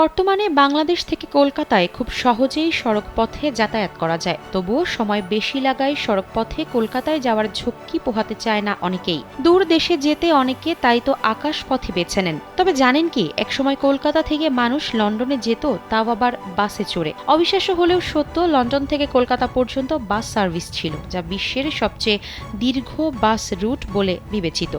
বর্তমানে বাংলাদেশ থেকে কলকাতায় খুব সহজেই সড়ক পথে যাতায়াত করা যায়। তবুও সময় বেশি লাগায় সড়ক পথে কলকাতায় যাওয়ার ঝক্কি পোহাতে চায় না অনেকেই। দূর দেশে যেতে অনেকে তাই তো আকাশ পথে বেছে নেন। তবে জানেন কি, একসময় কলকাতা থেকে মানুষ লন্ডনে যেত, তাও আবার বাসে চড়ে। অবিশ্বাস্য হলেও সত্য, লন্ডন থেকে কলকাতা পর্যন্ত বাস সার্ভিস ছিল, যা বিশ্বের সবচেয়ে দীর্ঘ বাস রুট বলে বিবেচিত।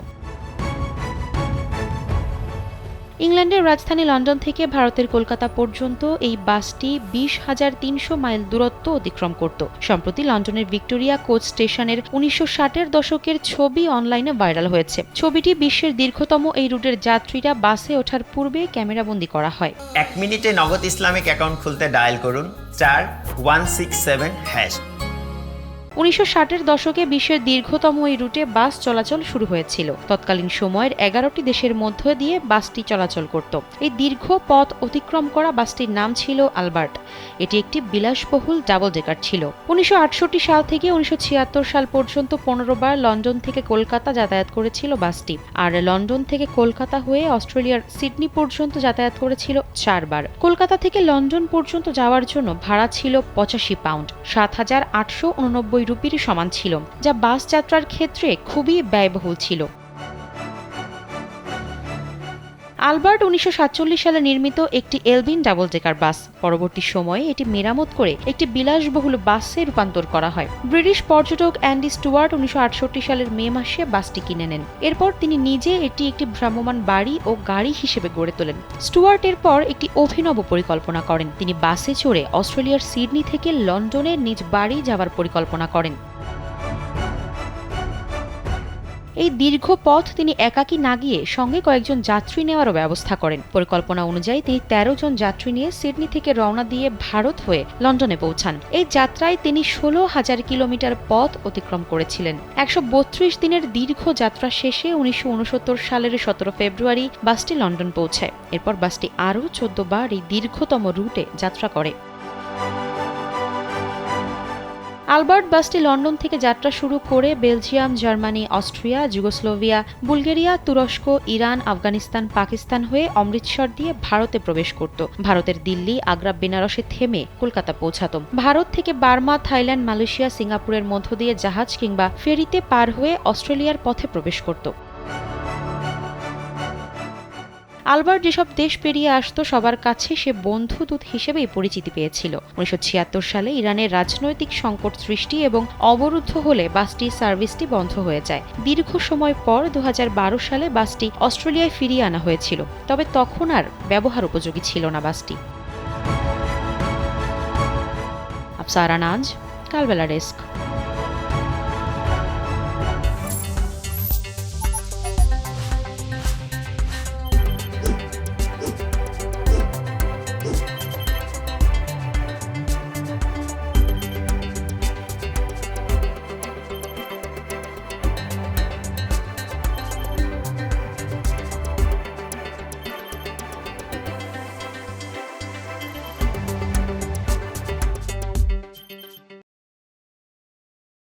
ইংল্যান্ডের রাজধানী লন্ডন থেকে ভারতের কলকাতা পর্যন্ত এই বাসটি বিশ হাজার তিনশো মাইল দূরত্ব অতিক্রম করত। সম্প্রতি লন্ডনের ভিক্টোরিয়া কোচ স্টেশনের উনিশশো ষাটের দশকের ছবি অনলাইনে ভাইরাল হয়েছে। ছবিটি বিশ্বের দীর্ঘতম এই রুটের যাত্রীরা বাসে ওঠার পূর্বে ক্যামেরাবন্দি করা হয়। এক মিনিটে নগদ ইসলামিক অ্যাকাউন্ট খুলতে ডায়াল করুন, চার, ওয়ান সিক্স সেভেন, হ্যাশ। উনিশশো ষাটের দশকে বিশ্বের দীর্ঘতম এই রুটে বাস চলাচল শুরু হয়েছিল। তৎকালীন সময়ের এগারোটি দেশের মধ্য দিয়ে বাসটি চলাচল করত। এই দীর্ঘ পথ অতিক্রম করা বাসটির নাম ছিল আলবার্ট। এটি একটি বিলাসবহুল ডাবল ডেকার ছিল। উনিশশো আটষট্টি সাল থেকে উনিশশো ছিয়াত্তর সাল পর্যন্ত পনেরো বার লন্ডন থেকে কলকাতা যাতায়াত করেছিল বাসটি। আর লন্ডন থেকে কলকাতা হয়ে অস্ট্রেলিয়ার সিডনি পর্যন্ত যাতায়াত করেছিল চারবার কলকাতা থেকে লন্ডন পর্যন্ত যাওয়ার জন্য ভাড়া ছিল পঁচাশি পাউন্ড, সাত হাজার আটশো উননব্বই রুপির সমান ছিল যা বাস যাত্রার ক্ষেত্রে খুবই ব্যয়বহুল ছিল। আলবার্ট উনিশশো সাতচল্লিশ সালে নির্মিত একটি এলবিন ডাবল ডেকার বাস। পরবর্তী সময়ে এটি মেরামত করে একটি বিলাসবহুল বাসে রূপান্তর করা হয়। ব্রিটিশ পর্যটক অ্যান্ডি স্টুয়ার্ট উনিশশো আটষট্টি সালের মে মাসে বাসটি কিনে নেন। এরপর তিনি নিজে এটি একটি ভ্রাম্যমাণ বাড়ি ও গাড়ি হিসেবে গড়ে তোলেন। স্টুয়ার্ট এরপর একটি অভিনব পরিকল্পনা করেন। তিনি বাসে চড়ে অস্ট্রেলিয়ার সিডনি থেকে লন্ডনের নিজ বাড়ি যাওয়ার পরিকল্পনা করেন। এই দীর্ঘ পথ তিনি একাকী না গিয়ে সঙ্গে কয়েকজন যাত্রী নেওয়ারও ব্যবস্থা করেন। পরিকল্পনা অনুযায়ী তিনি তেরো জন যাত্রী নিয়ে সিডনি থেকে রওনা দিয়ে ভারত হয়ে লন্ডনে পৌঁছান। এই যাত্রায় তিনি ষোলো হাজার কিলোমিটার পথ অতিক্রম করেছিলেন। একশো বত্রিশ দিনের দীর্ঘ যাত্রা শেষে উনিশশো উনসত্তর সালের সতেরো ফেব্রুয়ারি বাসটি লন্ডন পৌঁছায়। এরপর বাসটি আরও চোদ্দ বার এই দীর্ঘতম রুটে যাত্রা করে। আলবার্ট বাসটি লন্ডন থেকে যাত্রা শুরু করে Belgium, Germany, Austria, Yugoslavia, Bulgaria, তুরস্ক, ইরান, আফগানিস্তান, পাকিস্তান হয়ে অমৃতসর দিয়ে ভারতে প্রবেশ করত। ভারতের দিল্লি, আগ্রা, বেনারসে থেমে কলকাতা পৌঁছাত। ভারত থেকে বার্মা, থাইল্যান্ড, মালয়েশিয়া, সিঙ্গাপুরের মধ্য দিয়ে জাহাজ কিংবা ফেরিতে পার হয়ে অস্ট্রেলিয়ার পথে প্রবেশ করত। আলবার্ট যেসব দেশ পেরিয়ে আসতো, সবার কাছে সে বন্ধু দূত হিসেবেই পরিচিতি পেয়েছিল। উনিশশো ছিয়াত্তর সালে ইরানের রাজনৈতিক সংকট সৃষ্টি এবং অবরুদ্ধ হলে বাসটি সার্ভিসটি বন্ধ হয়ে যায়। দীর্ঘ সময় পর দু হাজার বারো সালে বাসটি অস্ট্রেলিয়ায় ফিরিয়ে আনা হয়েছিল, তবে তখন আর ব্যবহার উপযোগী ছিল না বাসটি। আফসারা নাজ কালবেলা ডেস্ক।